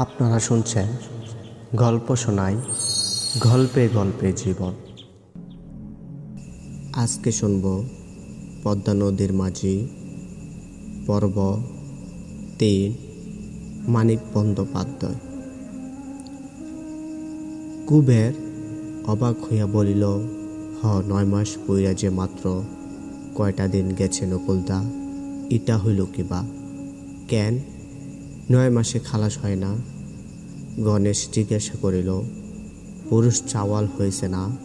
আপনারা শুনছেন গল্প শোনাই গল্পে গল্পে জীবন। আজকে শুনব পদ্মা নদীর মাঝি, পর্ব তিন, মানিক বন্দ্যোপাধ্যায়। কুবের অবাক হইয়া বলিল, হ, নয় মাস পইরা যে মাত্র কয়টা দিন গেছে নকুলদা, ইটা হইল কিবা কেন নয় মাসে খালাস হয় না। গণেশ জিজ্ঞাসা করিল, পুরুষ চাওয়াল হয়েছে না?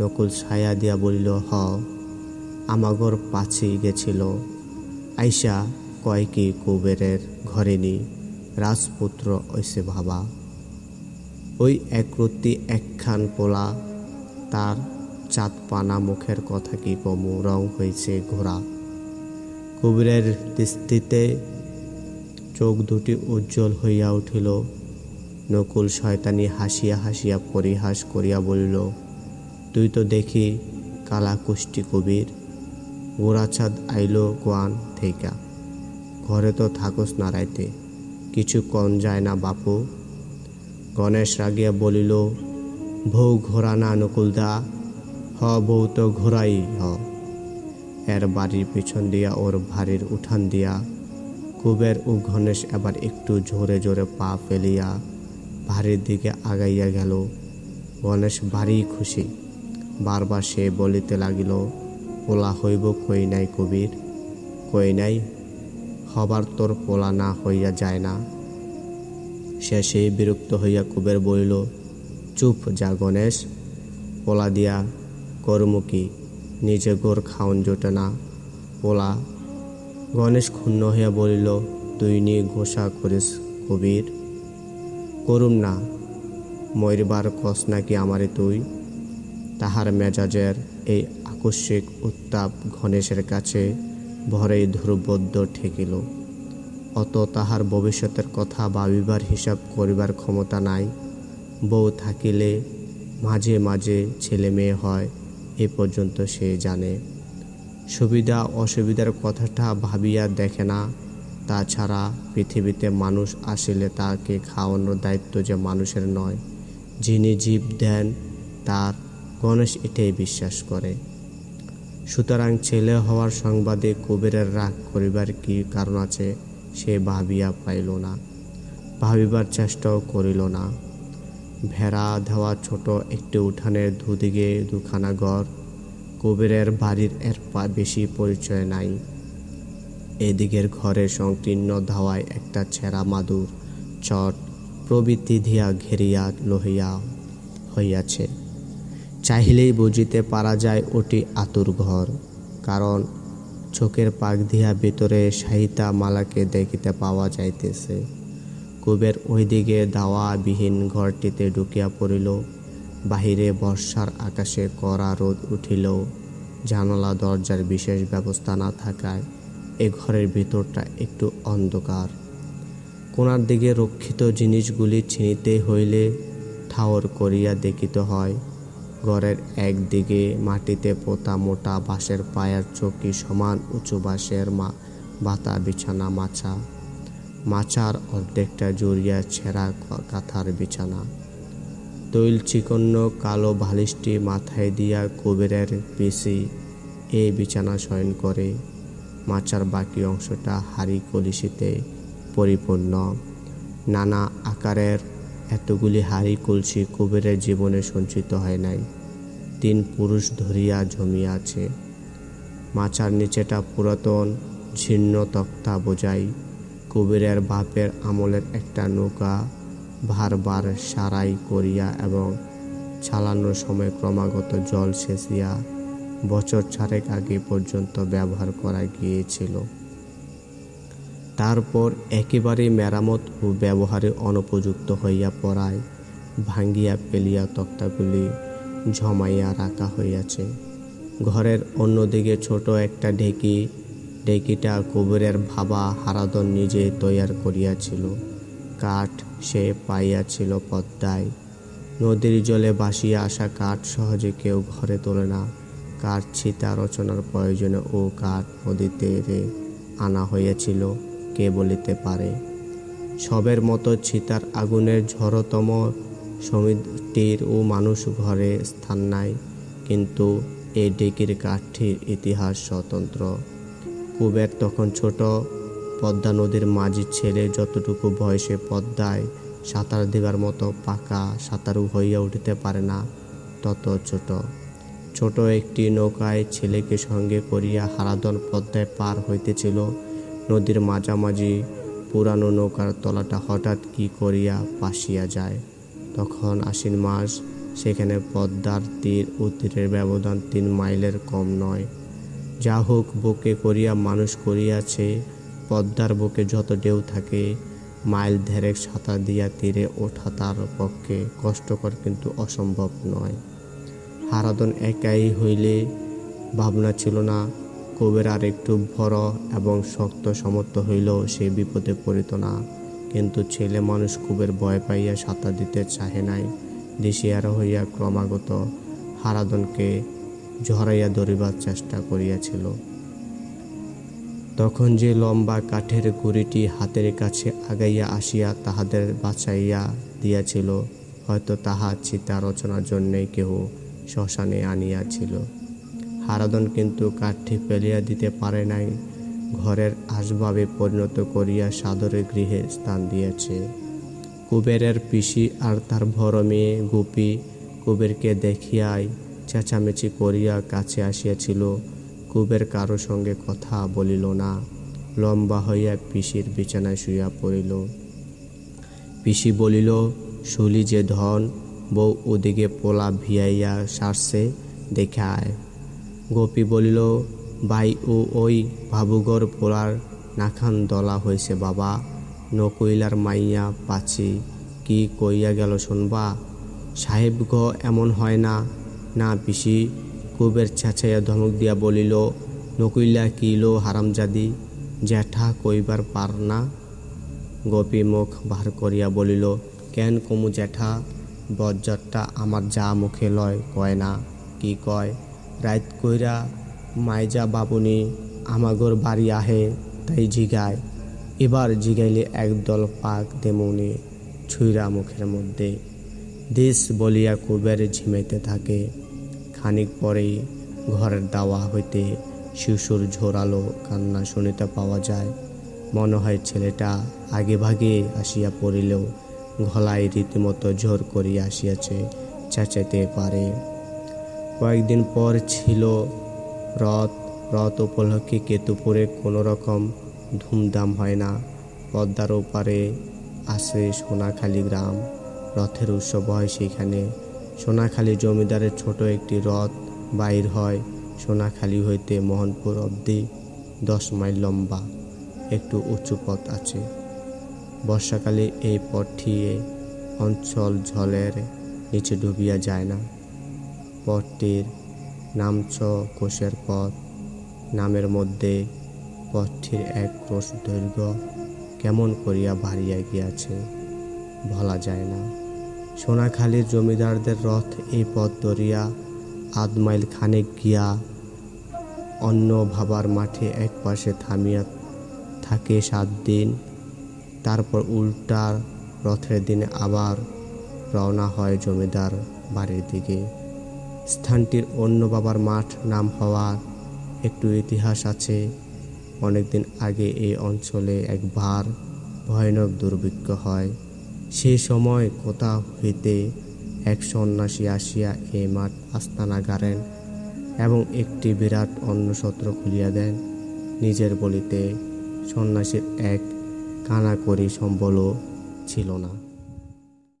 নকুল ছায়া দিয়া বলিল, হ, আমাগর পাছি গেছিল। আইসা কয় কি কুবেরের ঘরে নি রাজপুত্র ঐসে ভাবা ওই একরত্তি একখান পোলা, তার চাঁদ পানা মুখের কথা কি কমু, রং হয়েছে ঘোড়া। কুবেরের দৃষ্টিতে চোখ দুটি উজ্জ্বল হইয়া উঠিল। নকুল শয়তানি হাসিয়া হাসিয়া পরিহাস করিয়া বলিল, তুই তো দেখি কালা কুষ্টি কবির। গোড়াছাদ আইল কোয়ান থেকা ঘরে তো থাকস না রাইতে। কিছু কন যায় না বাপু। গণেশ রাগিয়া বলিল, বউ ঘোরা না নকুলদা। হ, বউ তো ঘোরাই হ। এর বাড়ির পিছন দিয়া ওর ভারির উঠান দিয়া কুবের ও গণেশ এবার একটু জোরে জোরে পা ফেলিয়া ভারির দিকে আগাইয়া গেল। গণেশ ভারী খুশি। বারবার সে বলিতে লাগিল, পোলা হইব কই নাই কবির? কই নাই? হবার তোর পোলা না হইয়া যায় না। শেষে বিরক্ত হইয়া কুবের বলিল, চুপ যা গণেশ, পোলা দিয়া করমুকি নিজে গোর খাওন জোটে না। পোলা গণেশ ক্ষুণ্ণ হইয়া বলিল, তুই নিয়ে ঘোষা করিস কবির? করুম না। ময়রবার কস নাকি আমারে তুই? তাহার মেজাজের এই আকস্মিক উত্তাপ গণেশের কাছে ভরেই ধ্রুবদ্ধ ঠেকিল। অত তাহার ভবিষ্যতের কথা ভাবিবার হিসাব করিবার ক্ষমতা নাই। বউ থাকিলে মাঝে মাঝে ছেলে মেয়ে হয়, এ পর্যন্ত সে জানে। সুবিধা অসুবিধার কথাটা ভাবিয়া দেখে না। তাছাড়া পৃথিবীতে মানুষ আসিলে তাকে খাওয়ানোর দায়িত্ব যে মানুষের নয়। যিনি জীব দেন, তার গণেশ এটাই বিশ্বাস করে। সুতরাং ছেলে হওয়ার সংবাদে কুবেরের রাগ করিবার কি কারণ আছে সে ভাবিয়া পাইল না, ভাবিবার চেষ্টাও করিল না। ভেড়া দেওয়া ছোট একটি উঠানের দুদিকে দুখানা ঘর কুবেরের বাড়ির এর বেশি পরিচয় নাই। এদিকের ঘরের সংকীর্ণ ধাওয়ায় একটা ছেঁড়া মাদুর, চট প্রভৃতি ধিয়া ঘেরিয়া লহিয়া হইয়াছে। চাহিলেই বুঝিতে পারা যায় ওটি আতুর ঘর, কারণ চোখের পাক দিয়া ভিতরে সাহিতা মালাকে দেখিতে পাওয়া যাইতেছে। কুবের ওইদিকে দাওয়াবিহীন ঘরটিতে ঢুকিয়া পড়িল। বাহিরে বর্ষার আকাশে কড়া রোদ উঠিল জানালা, দরজার বিশেষ ব্যবস্থা না থাকায় এ ঘরের ভিতরটা একটু অন্ধকার। কোনার দিকে রক্ষিত জিনিসগুলি ছিনিতে হইলে ঠাওর করিয়া দেখিতে হয়, ঘরের একদিকে মাটিতে পোতা মোটা বাঁশের পায়ের চকি সমান উঁচু বাঁশের মা, বাতা বিছানা মাছা। মাচার অর্ধেকটা জড়িয়া ছেঁড়া কাঁথার বিছানা। তৈল চিকন্য কালো বালিশটি মাথায় দিয়া কুবেরের পিসি এই বিছানা শয়ন করে। মাচার বাকি অংশটা হাড়ি কলসিতে পরিপূর্ণ। নানা আকারের এতগুলি হাড়ি কলসি কুবেরের জীবনে সঞ্চিত হয় নাই। তিন পুরুষ ধরিয়া জমিয়া আছে মাচার নিচেটা পুরাতন ঝিন্ন তক্তা বোঝাই কুবেরের বাপের আমলের একটা নৌকা বারবার সারাই করিয়া এবং চালানোর সময় ক্রমাগত জল সেচিয়া বছর ছাড়েক আগে পর্যন্ত ব্যবহার করা গিয়েছিল। তারপর একেবারে মেরামত ও ব্যবহারে অনুপযুক্ত হইয়া পড়ায় ভাঙ্গিয়া পেলিয়া তক্তাগুলি ঝমাইয়া রাখা হইয়াছে। ঘরের অন্যদিকে ছোট একটা ঢেকি, ঢেকিটা কুবেরের ভাবা হারাদন নিজে তৈয়ার করিয়াছিল। কাঠ সে পাইয়াছিল পদ্মায়। নদীর জলে ভাসিয়া আসা কাঠ সহজে কেউ ঘরে তোলে না। কাঠ ছিতা রচনার প্রয়োজনে ও কাঠ নদীতে আনা হইয়াছিল, কে বলিতে পারে। সবের মতো ছিতার আগুনের ঝড়তম সমিতির ও মানুষ ঘরে স্থান নাই, কিন্তু এই ডেকির কাঠটির ইতিহাস স্বতন্ত্র। কুবের তখন ছোট পদ্মা নদীর মাঝির ছেলে যতটুকু বয়সে পদ্মায় সাঁতার দেবার মতো পাকা সাঁতারু হইয়া উঠিতে পারে না, তত ছোট। ছোট একটি নৌকায় ছেলেকে সঙ্গে করিয়া হারাদন পদ্মায় পার হইতেছিল। নদীর মাঝামাঝি পুরানো নৌকার তলাটা হঠাৎ কি করিয়া পাশিয়া যায়। তখন আশ্বিন মাস, সেখানে পদ্মার তীর ও তীরের ব্যবধান তিন মাইলের কম নয়। যা হোক, বুকে করিয়া মানুষ করিয়াছে পদ্মার বুকে যত ঢেউ থাকে, মাইল ধেরেক সাঁতার দিয়া তীরে ওঠা তার পক্ষে কষ্টকর কিন্তু অসম্ভব নয়। হারাদন একাই হইলে ভাবনা ছিল না, কবির আর একটু ভর এবং শক্ত সমর্থ হইলেও সে বিপদে পড়িত না। কিন্তু ছেলে মানুষ কুবের ভয় পাইয়া সাঁতার দিতে চাহে নাই, দিশিয়ারা হইয়া ক্রমাগত হারাদনকে ঝরাইয়া ধরিবার চেষ্টা করিয়াছিল। তখন যে লম্বা কাঠের গুড়িটি হাতের কাছে আগাইয়া আসিয়া তাহাদের বাঁচাইয়া দিয়াছিল, হয়তো তাহা চিতা রচনার জন্যে কেহ শ্মশানে আনিয়াছিল। হারাদন কিন্তু কাঠটি ফেলিয়া দিতে পারে নাই, ঘরের আসবাবে পরিণত করিয়া সাদরে গৃহে স্থান দিয়েছে। কুবেরের পিসি আর তার বড় মেয়ে গুপি কুবেরকে দেখিয়াই চেঁচামেচি করিয়া কাছে আসিয়াছিল কুবের কারও সঙ্গে কথা বলিল না। লম্বা হইয়া পিসির বিছানায় শুইয়া পড়িল। পিসি বলিল, শুলি যে ধন, বউ ওদিকে পোলা ভিয়াইয়া সারছে দেখায় গোপী বলিল, ভাই, ও ওই ভাবুগর পোলার নাখান দলা হয়েছে বাবা, নকইলার মাইয়া পাছি কি কইয়া গেল শুনবা? সাহেব গ, এমন হয় না। না পিসি কুবের চেঁচাইয়া ধমক দিয়া বলিল, নকইলা কিলো হারামজাদি, জ্যাঠা কইবার পার না? গোপী মুখ বার করিয়া বলিল, কেন কমু জ্যাঠা বজ্জারটা আমার যা মুখে লয় কয় না, কি কয়? রাত কইরা মাইজা বাবুনি আমাগর বাড়ি আহে, তাই জিগায়। এবার জিগাইলে একদল পাক দেমুনি ছুইরা মুখের মধ্যে। দেশ বলিয়া কুবের ঝিমাইতে থাকে। খানিক পরেই ঘরের দাওয়া হইতে শিশুর ঝোরালো কান্না শুনিতে পাওয়া যায়। মনে হয় ছেলেটা আগে ভাগে আসিয়া পড়িলেও গলায় রীতিমতো ঝোর করিয়া আসিয়াছে, চেঁচাইতে পারে। কয়েকদিন পর ছিল রথ। রথ উপলক্ষে কেতুপুরে কোনো রকম ধুমধাম হয় না। পদ্মার ওপারে আছে সোনাখালী গ্রাম। রথের উৎসব হয় সেখানে সোনাখালী জমিদারের ছোট একটি রথ বাইর হয়। সোনাখালী হইতে মোহনপুর অবধি দশ মাইল লম্বা, একটু উঁচু পথ আছে। বর্ষাকালে এই পথটি অঞ্চল ঝলের নিচে ডুবিয়া যায় না। পথটির নামচ কোষের পথ। নামের মধ্যে পথটির এক ক্রোশ দৈর্ঘ্য কেমন করিয়া বাড়িয়া গিয়াছে বলা যায় না। সোনাখালীর জমিদারদের রথ এই পথ ধরিয়া আধ মাইল খানেক গিয়া অন্য ভাবার মাঠে এক পাশে থামিয়া থাকে সাত দিন। তারপর উল্টার রথের দিনে আবার রওনা হয় জমিদার বাড়ির দিকে। স্থানটির অন্য বাবার মাঠ নাম হওয়ার একটু ইতিহাস আছে। অনেকদিন আগে এই অঞ্চলে একবার ভয়ানক দুর্ভিক্ষ হয়। সেই সময় কোথা হইতে এক সন্ন্যাসী আসিয়া এ মাঠ আস্তানা গাড়েন এবং একটি বিরাট অন্নসত্র খুলিয়া দেন। নিজের বলিতে সন্ন্যাসীর এক কানাকড়ি সম্বলও ছিল না।